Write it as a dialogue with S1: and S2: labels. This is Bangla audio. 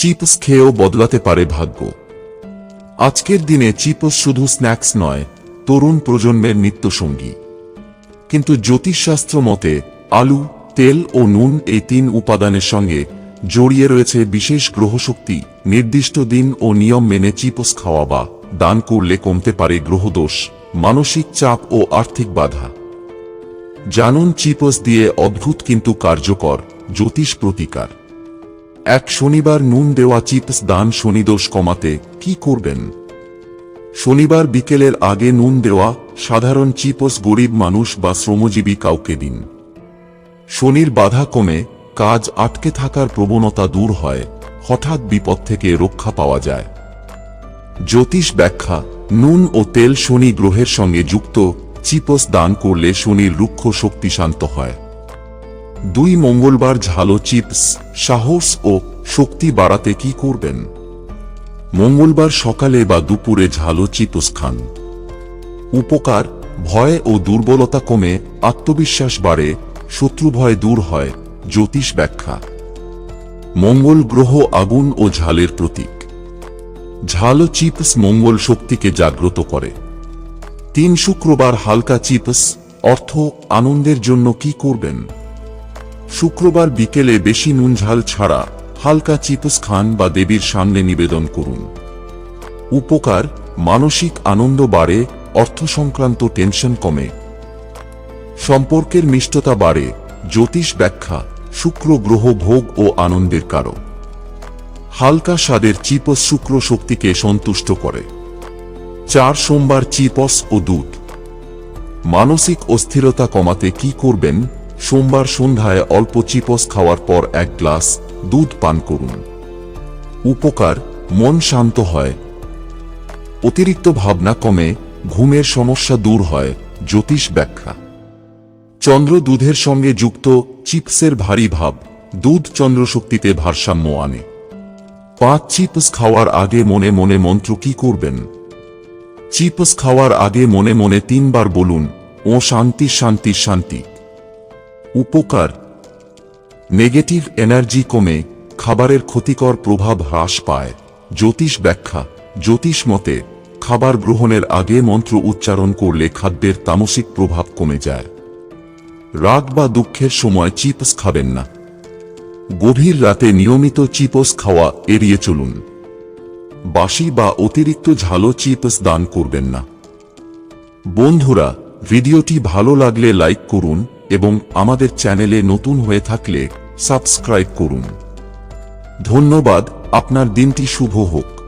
S1: চিপস খেয়েও বদলাতে পারে ভাগ্য। আজকের দিনে চিপস শুধু স্ন্যাক্স নয়, তরুণ প্রজন্মের নিত্যসঙ্গী। কিন্তু জ্যোতিষশাস্ত্র মতে, আলু, তেল ও নুন এই তিন উপাদানের সঙ্গে জড়িয়ে রয়েছে বিশেষ গ্রহশক্তি, নির্দিষ্ট দিন ও নিয়ম মেনে চিপস খাওয়া বা দান করলে কমতে পারে গ্রহদোষ, মানসিক চাপ ও আর্থিক বাধা। জানুন চিপস দিয়ে অদ্ভুত কিন্তু কার্যকর জ্যোতিষ প্রতিকার। এক শনিবার নুন দেওয়া চিপস দান শনিদোষ কমাতে কি করবেন? শনিবার বিকেলের আগে নুন দেওয়া সাধারণ চিপস গরিব মানুষ বা শ্রমজীবী কাউকে দিন। শনির বাধা কমে কাজ আটকে থাকার প্রবণতা দূর হয়, হঠাৎ বিপদ থেকে রক্ষা পাওয়া যায়। জ্যোতিষ ব্যাখ্যা, নুন ও তেল শনি গ্রহের সঙ্গে যুক্ত, চিপস দান করলে শনির রুক্ষ শক্তি শান্ত হয়। দুই মঙ্গলবার ঝালো চিপস সাহস ও শক্তি বাড়াতে কি করবেন? মঙ্গলবার সকালে বা দুপুরে ঝালো চিপস খান উপকার, ভয় ও দুর্বলতা কমে আত্মবিশ্বাস বাড়ে শত্রু ভয় দূর হয়, জ্যোতিষ ব্যাখ্যা। মঙ্গল গ্রহ আগুন ও ঝালের প্রতীক। ঝালো চিপস মঙ্গল শক্তিকে জাগ্রত করে। তিন শুক্রবার হালকা চিপস অর্থ আনন্দের জন্য কি করবেন? শুক্রবার বিকেলে বেশি নুন ঝাল ছাড়া হালকা চিপস খান বা দেবীর সামনে নিবেদন করুন। উপকার, মানসিক আনন্দ বাড়ে অর্থ সংক্রান্ত টেনশন কমে। সম্পর্কের মিষ্টতা বাড়ে, জ্যোতিষ ব্যাখ্যা, শুক্র গ্রহ ভোগ ও আনন্দের কারক। হালকা স্বাদের চিপস শুক্র শক্তিকে সন্তুষ্ট করে। চার সোমবার চিপস ও দুধ। মানসিক অস্থিরতা কমাতে কি করবেন? সোমবার সন্ধ্যায় অল্প চিপস খাওয়ার পর এক গ্লাস দুধ পান করুন। উপকার, মন শান্ত হয়। অতিরিক্ত ভাবনা কমে, ঘুমের সমস্যা দূর হয়, জ্যোতিষ ব্যাখ্যা। চন্দ্র দুধের সঙ্গে যুক্ত চিপসের ভারী ভাব, দুধ চন্দ্রশক্তিতে ভারসাম্য আনে। পাঁচ চিপস খাওয়ার আগে মনে মনে মন্ত্র কি করবেন? চিপস খাওয়ার আগে মনে মনে তিনবার বলুন, ও শান্তি শান্তি শান্তি। উপকার। নেগেটিভ এনার্জি কমে খাবারের ক্ষতিকর প্রভাব হ্রাস পায়। জ্যোতিষ ব্যাখ্যা। জ্যোতিষ মতে, খাবার গ্রহণের আগে মন্ত্র উচ্চারণ করলে খাদ্যের তামসিক প্রভাব কমে যায়। রাগ বা দুঃখের সময় চিপস খাবেন না। গভীর রাতে নিয়মিত চিপস খাওয়া এড়িয়ে চলুন। বাসি বা অতিরিক্ত ঝালো চিপস দান করবেন না। বন্ধুরা, ভিডিওটি ভালো লাগলে লাইক করুন এবং আমাদের চ্যানেলে নতুন হয়ে থাকলে সাবস্ক্রাইব করুন। ধন্যবাদ আপনার দিনটি শুভ হোক।